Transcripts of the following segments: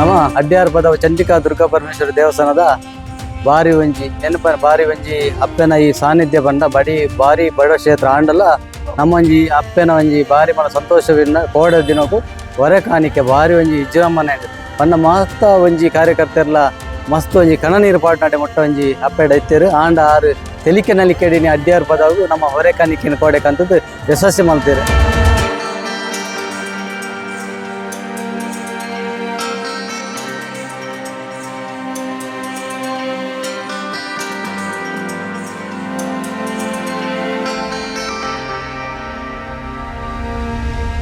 ನಮ್ಮ ಅಡ್ಯಾರ್ ಪದವ ಚಂಡಿಕಾ ದುರ್ಗಾ ಪರಮೇಶ್ವರ ದೇವಸ್ಥಾನದ ಬಾರಿ ಒಂಜಿ ನೆನಪ ಬಾರಿ ಒಂಜಿ ಅಪ್ಪೆನ ಈ ಸಾನ್ನಿಧ್ಯ ಬಂಡ ಬಡಿ ಬಾರಿ ಬಡ ಕ್ಷೇತ್ರ. ಆಂಡಲ್ಲ ನಮ್ಮಂಜಿ ಅಪ್ಪೆನ ಒಂಜಿ ಬಾರಿ ಮನ ಸಂತೋಷವಿಂದ ಕೋಡ ದಿನಕ್ಕೂ ಹೊರೆ ಕಾಣಿಕೆ ಬಾರಿ ಒಂಜಿ ವಿಜೃಂಭಣೆ. ಪಂಡ ಮಸ್ತ ಒಂಜಿ ಕಾರ್ಯಕರ್ತರೆಲ್ಲ ಮಸ್ತ್ ಒಂಜಿ ಕಣ ನೀರು ಪಾಟ್ನಾಟೆ ಮೊಟ್ಟ ಒಂಜಿ ಅಪ್ಪೆಡ ಇತ್ತೇರು ಆಂಡ ಆರು ತೆಲಿಕೆ ನಲಿಕೆಡಿನಿ ಅಡ್ಡಿಯಾರ್ ಪದವು ನಮ್ಮ ಹೊರೆ ಕೋಡಕಂತದು ಯಶಸ್ಸಿ ಯಶಸ್ವಿ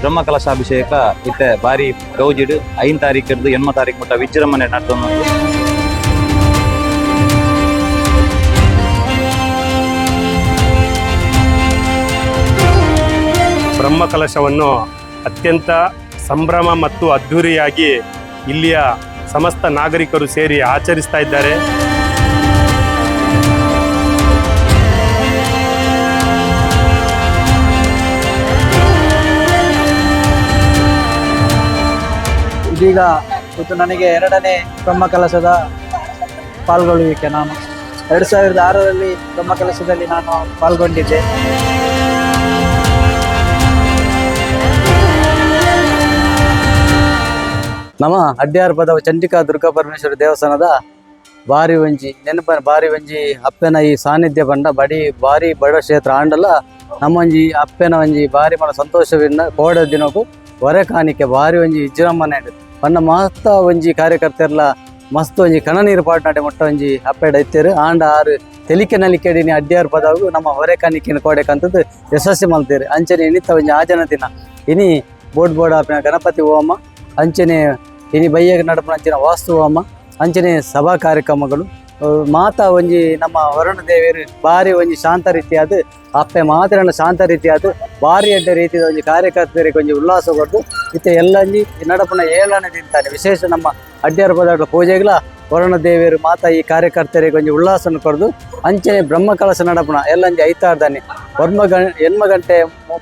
ಬ್ರಹ್ಮ ಕಲಶಾಭಿಷೇಕ ಇತ್ತೆ. ಬಾರಿ ಗೌಜಿಡು. ಐನ್ ತಾರೀಕಿರ್ದು ಎಣ್ಮ ತಾರೀಕು ಮುಟ್ಟ ವಿಜೃಂಭಣೆ ಬ್ರಹ್ಮ ಕಲಶವನ್ನು ಅತ್ಯಂತ ಸಂಭ್ರಮ ಮತ್ತು ಅದ್ಧೂರಿಯಾಗಿ ಇಲ್ಲಿಯ ಸಮಸ್ತ ನಾಗರಿಕರು ಸೇರಿ ಆಚರಿಸ್ತಾ ಇದ್ದಾರೆ. ಇದೀಗ ಮತ್ತು ನನಗೆ ಎರಡನೇ ಬ್ರಹ್ಮ ಕೆಲಸದ ಪಾಲ್ಗೊಳ್ಳುವಿಕೆ ನಾನು. ಎರಡು ಸಾವಿರದ ಆರರಲ್ಲಿ ಬ್ರಹ್ಮ ಕೆಲಸದಲ್ಲಿ ನಾನು ಪಾಲ್ಗೊಂಡಿದ್ದೆ. ನಮ್ಮ ಅಡ್ಯಾರ್ ಪದವ ಚಂಡಿಕಾ ದುರ್ಗಾ ಪರಮೇಶ್ವರ ದೇವಸ್ಥಾನದ ಬಾರಿ ವಂಜಿ, ನೆನಪ ಬಾರಿ ವಂಜಿ, ಅಪ್ಪೆನ ಈ ಸಾನ್ನಿಧ್ಯ ಬಂಡ ಬಡಿ ಬಾರಿ ಬಡ ಕ್ಷೇತ್ರ ಆಂಡಲ ನಮ್ಮಂಜಿ ಅಪ್ಪೆನ ಒಂಜಿ ಬಾರಿ ಮನ ಸಂತೋಷವಿಂದ ಕೋಡ ದಿನಕ್ಕೂ ಹೊರೆ ಕಾಣಿಕೆ ಬಾರಿ ಒಂಜಿ ವಿಜೃಂಭಣೆ ಪಂಡ ಮಸ್ತ ಒಂಜಿ ಕಾರ್ಯಕರ್ತೆರ್ಲ, ಮಸ್ತ್ ಒಂಜಿ ಕಣ ನೀರು ಪಾಟ್ನಾಟೆ ಮೊಟ್ಟ ಒಂಜಿ ಅಪ್ಪೆಡ ಐತೇರು ಆಂಡ ಆರು ತೆಲಿಕೆ ನಲಿಕೆಡಿನಿ ಅಡ್ಡಿಯಾರ್ ಪದಾವು ನಮ್ಮ ಹೊರೆ ಕಾಣಿಕೆನ ಕೋಡೆಕಂತದ್ದು ಯಶಸ್ವಿ ಮಲ್ತೇರು. ಅಂಚನೆ ಇನಿತ ಒಂಜಿ ಆಜನ ದಿನ. ಇನಿ ಬೋಡ್ ಬೋರ್ಡ್ ಆಪಿನ ಗಣಪತಿ ಹೋಮ, ಅಂಚನೆ ಇನಿ ಬೈಯಾಗ ನಡಪನ ಅಂಚಿನ ವಾಸ್ತು ಹೋಮ, ಅಂಚನೆ ಸಭಾ ಕಾರ್ಯಕ್ರಮಗಳು. ಮಾತ ಒಂಜಿ ನಮ್ಮ ವರುಣ ದೇವಿಯರು ಬಾರಿ ಒಂಜಿ ಶಾಂತ ರೀತಿಯಾದ, ಅಪ್ಪೆ ಮಾತಿನ ಶಾಂತ ರೀತಿಯಾದ ಬಾರಿ ಎಡ್ಡೆ ರೀತಿಯ ಒಂಜಿ ಕಾರ್ಯಕರ್ತರಿಗೆ ಒಂಜಿ ಉಲ್ಲಾಸ ಕೊಟ್ಟು ಇತ್ತೆ ಎಲ್ಲಂಜಿ ನಡಪನ ಏಳನೇ ತಿಂತಾನೆ ವಿಶೇಷ ನಮ್ಮ ಅಡ್ಡಿಯರ ಪದಾರ್ಥ ಪೂಜೆಗಳ ವರುಣ ದೇವಿಯರು ಮಾತ ಈ ಕಾರ್ಯಕರ್ತರಿಗೆ ಒಂಜಿ ಉಲ್ಲಾಸನ ಕೊಡ್ದು, ಅಂಚನೆ ಬ್ರಹ್ಮ ಕಲಶ ನಡಪಣ ಎಲ್ಲಂಜಿ ಐತಾರ್ದಾನೆ ವರ್ಮ ಗಂ ಎನ್ಮ ಗಂಟೆ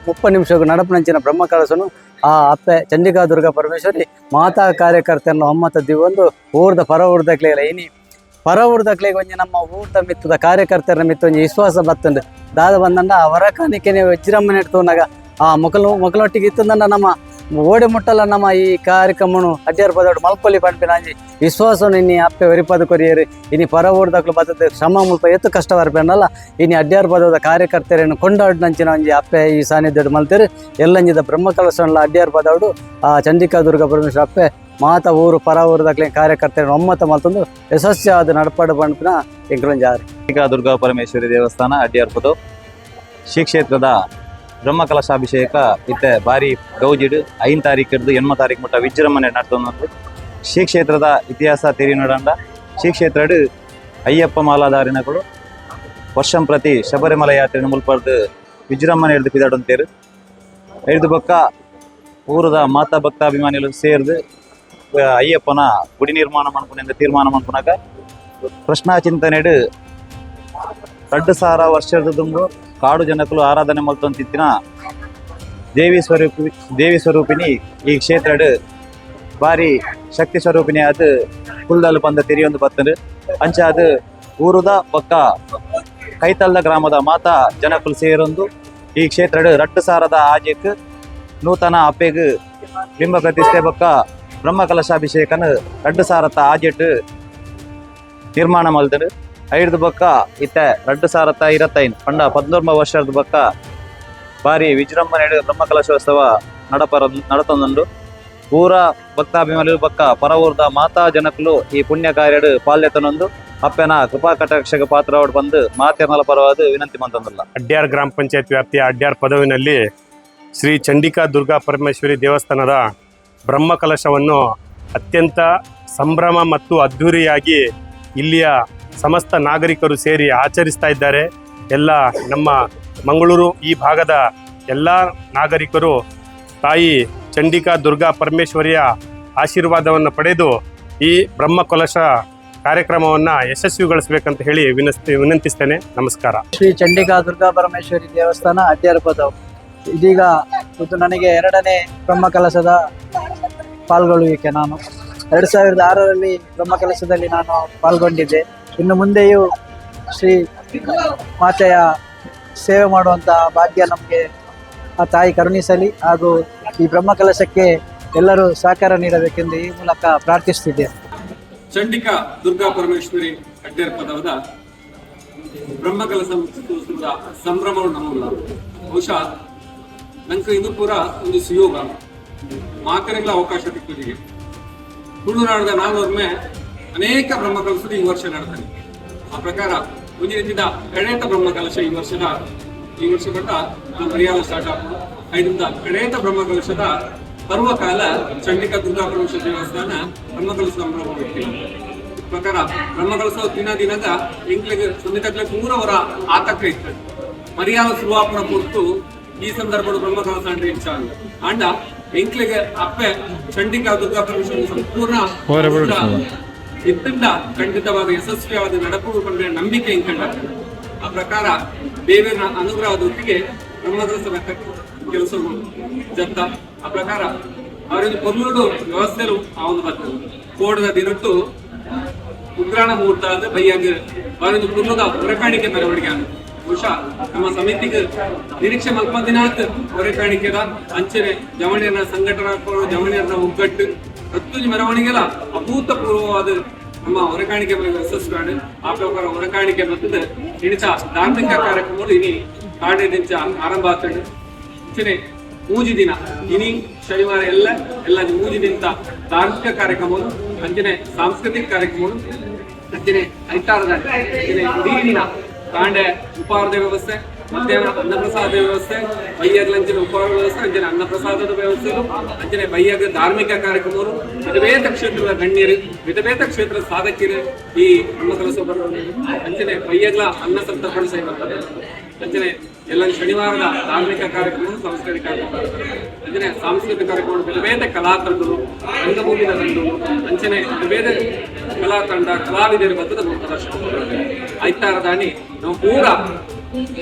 ಮುಪ್ಪ ನಿಮಿಷಕ್ಕೂ ನಡಪನಂಚಿನ ಬ್ರಹ್ಮ ಕಲಶನು ಆ ಅಪ್ಪೆ ಚಂಡಿಕಾ ದುರ್ಗಾ ಪರಮೇಶ್ವರಿ ಮಾತಾ ಕಾರ್ಯಕರ್ತೆಯನ್ನು ಒಮ್ಮತ ದಿವೊಂದು ಊರ್ದ ಪರ ಊರ್ದಕ್ಲೆಲ್ಲ ಇನಿ ಪರ ಒಂಜಿ ನಮ್ಮ ಊಟ ಮಿತ್ತದ ಕಾರ್ಯಕರ್ತರ ಮಿತ್ತ ಒಂಜಿ ವಿಶ್ವಾಸ ಬತ್ತುಂಡು. ದಾದ ಬಂದಂಡ ಅವರ ಕಾಣಿಕೆನೆ ವಿಜೃಂಭಣೆ ಇಟ್ಕೊಂಡಾಗ ಆ ಮೊಕಲು ಮೊಕಲೊಟ್ಟಿಗೆ ಇತ್ತಂದಂಡ ನಮ್ಮ ಓಡಿ ಮುಟ್ಟಲ ನಮ್ಮ ಈ ಕಾರ್ಯಕ್ರಮನು ಅಡ್ಡಿಯಾರ್ ಪದೋಡು ಮಲ್ಪೊಲಿ ಪಂಪಿನ ಅಂಜಿ ವಿಶ್ವಾಸನು ಇನ್ನಿ ಅಪ್ಪೆ ವರಿಪದ ಕೊರಿಯರು. ಇನಿ ಪರ ಊರ್ದಕ್ಲು ಬತ್ತದ ಶ್ರಮ ಮುಲ್ಪ ಎತ್ತು ಕಷ್ಟ ಇನ್ನಿ ಇನಿ ಅಡ್ಯಾರ ಪದದ ಕಾರ್ಯಕರ್ತರನ್ನು ಕೊಂಡಾಡಿನಂಚಿನ ಒಂಜಿ ಅಪ್ಪೆ ಈ ಸಾನ್ನಿಧ್ಯಡ್ ಮಲ್ತೇರು. ಎಲ್ಲಂಜಿದ ಬ್ರಹ್ಮ ಕಲಶಲ್ಲ ಅಡ್ಡಿಯಾರ್ ಪದೋಡು ಆ ಚಂಡಿಕಾ ದುರ್ಗಾ ಪರಮೇಶ್ವರ ಅಪ್ಪೆ ಮಾತ ಊರು, ಪರ ಊರದಾಗ್ಲಿ ಕಾರ್ಯಕರ್ತರು ಒಮ್ಮತ ಮಲ್ತೊಂದು ಯಶಸ್ವಿಯಾದ ನಡಪಾಡು ಪಂಪಿನ ಎಂಕ್ಲೊಂಜಿ ಆರು ದುರ್ಗಾ ಪರಮೇಶ್ವರಿ ದೇವಸ್ಥಾನ ಅಡ್ಡಿಯಾರ್ಪದು ಶ್ರೀ ಕ್ಷೇತ್ರದ ಬ್ರಹ್ಮ ಕಲಶಾಭಿಷೇಕ ಇತ್ತೆ ಬಾರಿ ಗೌಜಿಡು. ಐನ್ ಹಿಡಿದು ಎಣ್ಮ ತಾರೀಕು ಮುಟ್ಟ ವಿಜೃಂಭಣೆ ನಡ್ತೊಂದು ಶ್ರೀ ಕ್ಷೇತ್ರದ ಇತಿಹಾಸ ತಿರಿ ನೋಡಂಡ ಶ್ರೀ ಕ್ಷೇತ್ರಡ್ ಅಯ್ಯಪ್ಪ ಮಾಲಾಧಾರಿನಗಳು. ವರ್ಷಂ ಪ್ರತಿ ಶಬರಿಮಲ ಯಾತ್ರೆ ಮುಲ್ಪಡ್ದು ವಿಜೃಂಭಣೆ ಹಿಡಿದು ಪಿದಾಡಂತೇರು ಹಿಡಿದು ಬಕ್ಕ ಊರದ ಮಾತಾ ಭಕ್ತಾಭಿಮಾನಿಗಳು ಸೇರ್ದು ಅಯ್ಯಪ್ಪನ ಗುಡಿ ನಿರ್ಮಾಣ ಮಾಡ್ಕೊಂಡು ತೀರ್ಮಾನ ಮಾಡ್ಕೊಂಡಾಗ ಕೃಷ್ಣ ಚಿಂತನೆ ರಡ್ಡು ಸಾವಿರ ವರ್ಷದ ಕಾಡು ಜನಕಲು ಆರಾಧನೆ ಮಲ್ತೊಂತಿತ್ತಿನ ದೇವಿ ಸ್ವರೂಪಿ, ದೇವಿ ಸ್ವರೂಪಿನಿ ಈ ಕ್ಷೇತ್ರಡ್ ಬಾರಿ ಶಕ್ತಿ ಸ್ವರೂಪಿನಿ ಅದು ಕುಲ್ದಲ್ ಬಂದ ತೆರಿಯೊಂದು ಬತ್ತಂದು. ಅಂಚ ಅದು ಊರುದ ಪಕ್ಕ ಕೈತಲ್ಲ ಗ್ರಾಮದ ಮಾತಾ ಜನಕುಲು ಸೇರೊಂದು. ಈ ಕ್ಷೇತ್ರಡ್ ರಟ್ಟು ಸಾರದ ಆಜೆಕ್ ನೂತನ ಅಪ್ಪೆಗ್ ಬಿಂಬ ಪ್ರತಿಷ್ಠೆ ಬಕ್ಕ ಬ್ರಹ್ಮ ಕಲಶಾಭಿಷೇಕನ ರಡ್ಡು ಸಾರತ್ತ ಆಜೆಟ್ ನಿರ್ಮಾಣ ಮಲ್ದರು ಐದು ಬೊಕ್ಕ ಇತ್ತೆ, ರಡ್ಡು ಸಾರತ್ತ ಇರತ್ತೈನ್. ಪಂಡ ಪದ್ನೂರ್ಮ ವರ್ಷದ ಬೊಕ್ಕ ಬಾರಿ ವಿಜೃಂಭಣೆ ಬ್ರಹ್ಮ ಕಲಶೋತ್ಸವ ನಡಪರ ನಡತೊಂದುಂಡು. ಪೂರ ಭಕ್ತಾಭಿಮಾನಿಗಳು ಬೊಕ್ಕ ಪರವೂರ್ದ ಮಾತಾ ಜನಕಲು ಈ ಪುಣ್ಯ ಕಾರ್ಯಡು ಪಾಲ್ಯತನೊಂದು. ಅಪ್ಪೆನ ಕೃಪಾ ಕಟಾಕ್ಷಕ ಪಾತ್ರವಾಡ್ ಬಂದು ಮಾತೆರ್ನಲ ಪರವಾದ ವಿನಂತಿ ಮಂತಂದಲ್ಲ. ಅಡ್ಯಾರ್ ಗ್ರಾಮ ಪಂಚಾಯತ್ ವ್ಯಾಪ್ತಿಯ ಅಡ್ಯಾರ್ ಪದವಿನಲ್ಲಿ ಶ್ರೀ ಚಂಡಿಕಾ ದುರ್ಗಾ ಪರಮೇಶ್ವರಿ ದೇವಸ್ಥಾನದ ಬ್ರಹ್ಮಕಲಶವನ್ನು ಅತ್ಯಂತ ಸಂಭ್ರಮ ಮತ್ತು ಅದ್ಧೂರಿಯಾಗಿ ಇಲ್ಲಿಯ ಸಮಸ್ತ ನಾಗರಿಕರು ಸೇರಿ ಆಚರಿಸ್ತಾ ಇದ್ದಾರೆ. ಎಲ್ಲ ನಮ್ಮ ಮಂಗಳೂರು ಈ ಭಾಗದ ಎಲ್ಲ ನಾಗರಿಕರು, ತಾಯಿ ಚಂಡಿಕಾ ದುರ್ಗಾ ಪರಮೇಶ್ವರಿಯ ಆಶೀರ್ವಾದವನ್ನು ಪಡೆದು ಈ ಬ್ರಹ್ಮಕಲಶ ಕಾರ್ಯಕ್ರಮವನ್ನು ಯಶಸ್ವಿಗೊಳಿಸಬೇಕಂತ ಹೇಳಿ ವಿನಸ್ತಿ, ವಿನಂತಿಸ್ತೇನೆ. ನಮಸ್ಕಾರ. ಶ್ರೀ ಚಂಡಿಕಾ ದುರ್ಗಾ ಪರಮೇಶ್ವರಿ ದೇವಸ್ಥಾನ ಅಡ್ಯಾರ ಇದೀಗ ಇದು ನನಗೆ ಎರಡನೇ ಬ್ರಹ್ಮ ಕೆಲಸದ ಪಾಲ್ಗೊಳ್ಳುವಿಕೆ ನಾನು. ಎರಡು ಸಾವಿರದ ಆರರಲ್ಲಿ ಬ್ರಹ್ಮ ಕೆಲಸದಲ್ಲಿ ನಾನು ಪಾಲ್ಗೊಂಡಿದ್ದೆ. ಇನ್ನು ಮುಂದೆಯೂ ಶ್ರೀ ಮಾತೆಯ ಸೇವೆ ಮಾಡುವಂಥ ಭಾಗ್ಯ ನಮಗೆ ಆ ತಾಯಿ ಕರುಣಿಸಲಿ ಹಾಗೂ ಈ ಬ್ರಹ್ಮ ಕೆಲಸಕ್ಕೆ ಎಲ್ಲರೂ ಸಹಕಾರ ನೀಡಬೇಕೆಂದು ಈ ಮೂಲಕ ಪ್ರಾರ್ಥಿಸುತ್ತಿದ್ದೇನೆ ಚಂಡಿಕಾ ದುರ್ಗಾ ಪರಮೇಶ್ವರಿ ಅಡ್ಡೇರ್ ಪದವದ ಬ್ರಹ್ಮ ಕೆಲಸ ನಮಗಿಲ್ಲ ಬಹುಶಃ ನಂಗೆ ಇದು ಪೂರ ಒಂದು ಸುಯೋಗ, ಮಾತರಿಗಳ ಅವಕಾಶ ಸಿಕ್ಕಿದೆ ತುಳುನಾಡದ ನಾಲ್ವರ್ಮೆ ಅನೇಕ ಬ್ರಹ್ಮಕಲಸದ ಈ ವರ್ಷ ನಡೆದಾನೆ ಆ ಪ್ರಕಾರ ಮುಂದಿನ ಬ್ರಹ್ಮ ಬ್ರಹ್ಮಕಲಶ ಈ ವರ್ಷದ ಈ ವರ್ಷ ಬಂದ ನಮ್ಮ ಮರ್ಯಾದ ಸ್ಟಾರ್ಟ್ ಆಗ್ತದೆ ಐದರಿಂದ ಗಣೇತ ಬ್ರಹ್ಮಕಲಶದ ಪರ್ವಕಾಲ ಚಂಡಿಕಾ ದುರ್ಗಾ ಪರಮೇಶ ದೇವಸ್ಥಾನ ಬ್ರಹ್ಮಕಲಶ ಸಂಭ್ರಮ ಪ್ರಕಾರ ಬ್ರಹ್ಮಕಲಸ ದಿನ ದಿನದ ಎಂಕ್ಲಿಗೆ ಸೊನ್ನಿತಕ್ಲೆ ಮೂರವರ ಆತಂಕ ಇತ್ತು ಮರ್ಯಾದ ಸುರುವಾಪುರ ಕೊಟ್ಟು ಈ ಸಂದರ್ಭದಲ್ಲಿ ಬ್ರಹ್ಮ ಅಂದ್ರೆ ಇಚ್ಛ ಅಂಡ ಎಂಕ್ಲಿಗೆ ಅಪ್ಪೆ ಚಂಡಿಕಾ ದುರ್ಗಾ ಪರಮೇಶ್ವರ ಸಂಪೂರ್ಣ ಇತ್ತಿಂದ ಖಂಡಿತವಾದ ಯಶಸ್ವಿಯಾದ ನಡಪು ಕಂಡ ನಂಬಿಕೆ ಇಂಕಂಡ ಆ ಪ್ರಕಾರ ದೇವರ ಅನುಗ್ರಹದೊಟ್ಟಿಗೆ ಬ್ರಹ್ಮಕಲಸದ ಕೆಲಸ ಜತ್ತ ಆ ಪ್ರಕಾರ ಅವರಿಗೆ ಪೊರ್ಲುಡು ವ್ಯವಸ್ಥೆಲು ಆ ಒಂದು ಬರ್ತದೆ ಕೋಡದ ದಿನಟ್ಟು ಉಗ್ರಾಣ ಮುಹೂರ್ತ ಅಂದ್ರೆ ಬೈಯಾಗಿ ಅವರೊಂದು ಪುರ್ಲದ ಹೊರಕಾಣಿಕೆ ಮೆರವಣಿಗೆ ಆಗ ಬಹುಶಃ ನಮ್ಮ ಸಮಿತಿಗೆ ನಿರೀಕ್ಷೆ ಮಲ್ಪದಿನಾತ್ ಹೊರಕಾಣಿಕೆದ ಅಂಚನೆ ಜವಣಿಯರ ಸಂಘಟನಾ ಜವಣಿಯರ ಒಗ್ಗಟ್ಟು ಹತ್ತು ಮೆರವಣಿಗೆಲ ಅಭೂತಪೂರ್ವವಾದ ನಮ್ಮ ಹೊರಕಾಣಿಕೆ ಮೇಲೆ ಯಶಸ್ವಿ ಆ ಪ್ರಕಾರ ಹೊರಕಾಣಿಕೆ ಮತ್ತದ ಇಣಿಚ ಧಾರ್ಮಿಕ ಕಾರ್ಯಕ್ರಮಗಳು ಇನಿ ಕಾಡಿನಿಂಚ ಆರಂಭ ಆಗ್ತದೆ. ಅಂಚನೆ ಮೂಜಿ ದಿನ, ಇನಿ ಶನಿವಾರ ಎಲ್ಲ ಎಲ್ಲ ಮೂಜಿ ದಿನ ಧಾರ್ಮಿಕ ಕಾರ್ಯಕ್ರಮಗಳು, ಅಂಚನೆ ಸಾಂಸ್ಕೃತಿಕ ಕಾರ್ಯಕ್ರಮಗಳು, ಅಂಚನೆ ಐತಾರದ ಇಡೀ ದಿನ. ಕಾಂಡೆ ಉಪಹಾರದ ವ್ಯವಸ್ಥೆ, ಮಧ್ಯಾಹ್ನ ಅನ್ನಪ್ರಸಾದ ವ್ಯವಸ್ಥೆ, ಬೈಯರ್ ಲಂಚಿನ ಉಪಹಾರ ವ್ಯವಸ್ಥೆ ಅಂಚನೆ ಅನ್ನಪ್ರಸಾದದ ವ್ಯವಸ್ಥೆ ಅಂಚನೆ ಬೈಯಾಗ ಧಾರ್ಮಿಕ ಕಾರ್ಯಕ್ರಮಗಳು, ವಿಧವೇತ ಕ್ಷೇತ್ರದ ಗಣ್ಯರು, ವಿಧವೇತ ಕ್ಷೇತ್ರದ ಸಾಧಕಿರು ಈ ನಮ್ಮ ಕೆಲಸ ಅಂಚನೆ ಬೈಯಾಗ್ಲ ಅನ್ನ ಸಂತರ್ಪಣೆ ಬರ್ತದೆ ಅಂಚನೆ ಎಲ್ಲ ಶನಿವಾರದ ಧಾರ್ಮಿಕ ಕಾರ್ಯಕ್ರಮ ಸಾಂಸ್ಕೃತಿಕ ಕಾರ್ಯಕ್ರಮ ಅಂಚನೆ ಸಾಂಸ್ಕೃತಿಕ ಕಾರ್ಯಕ್ರಮ ವಿಧವೇತ ಕಲಾತಂಡರು ರಂಗಭೂಮಿಯ ತಂಡರು ಅಂಚನೆ ವಿಧವೇತ ಕಲಾ ತಂಡ ಕಲಾವಿದರು ಬತ್ತದ ಪ್ರದರ್ಶನ ಐತಾರ ದಾನಿ ನಾವು ಪೂರ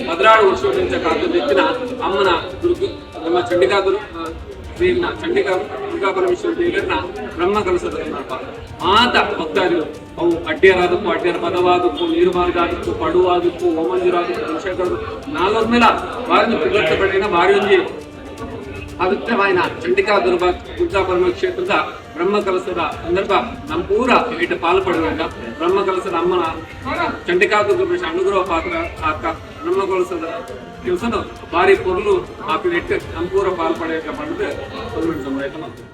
ಹದಿನಾರು ವರ್ಷದಿಂದ ಕಾದು ಹೆಚ್ಚಿನ ಅಮ್ಮನ ದುರ್ಗ ನಮ್ಮ ಚಂಡಿಕಾದರು ಶ್ರೀನ ಚಂಡಿಕಾ ದುರ್ಗಾ ಪರಮೇಶ್ವರ ದೇವರನ್ನ ಬ್ರಹ್ಮ ಕಲಸದ ಮಾತ ಭಕ್ತಾದಿಗಳು, ಅವು ಅಡ್ಡಿಯರಾದಕ್ಕೂ ಅಡ್ಡಿಯರ ಪದವಾದಕ್ಕೂ ನೀರು ಮಾರ್ಗಾದಕ್ಕೂ ಪಡುವಾದಕ್ಕೂ ಓಮಂಜುರಾದಕ್ಕೂ ವಿಷಯಗಳು ನಾಲ್ವರ ಮೇಲೆ ವಾರಿನ ಪ್ರಗತ ಬಾರಿ ಭಾರಿ ಒಂಜಿ ಪವಿತ್ರವಾಯಿನ ಚಂಡಿಕಾ ದುರ್ಗ ದುರ್ಗಾ ಪರಮ ಕ್ಷೇತ್ರದ ಬ್ರಹ್ಮ ಕಲಸದ ಸಂದರ್ಭ ನಮ್ಮ ಪೂರ ಇಟ್ಟು ಪಾಲು ಪಡುವಾಗ ಬ್ರಹ್ಮ ಕಲಸದ ಅಮ್ಮನ ಚಂಡಿಕಾ ದುರ್ಗ ಅನುಗ್ರಹ ಪಾತ್ರ ಆಕ ಬ್ರಹ್ಮ ಕಲಸದ ಕೆಲಸದ ಭಾರಿ ಪೊರ್ಲು ಆ ಇಟ್ಟು ನಮ್ಮ ಪೂರ ಪಾಲು ಪಡೆಯಕ್ಕೆ ಪಡೆದು ಸಂಬಳ ಮಾಡ್ತೀವಿ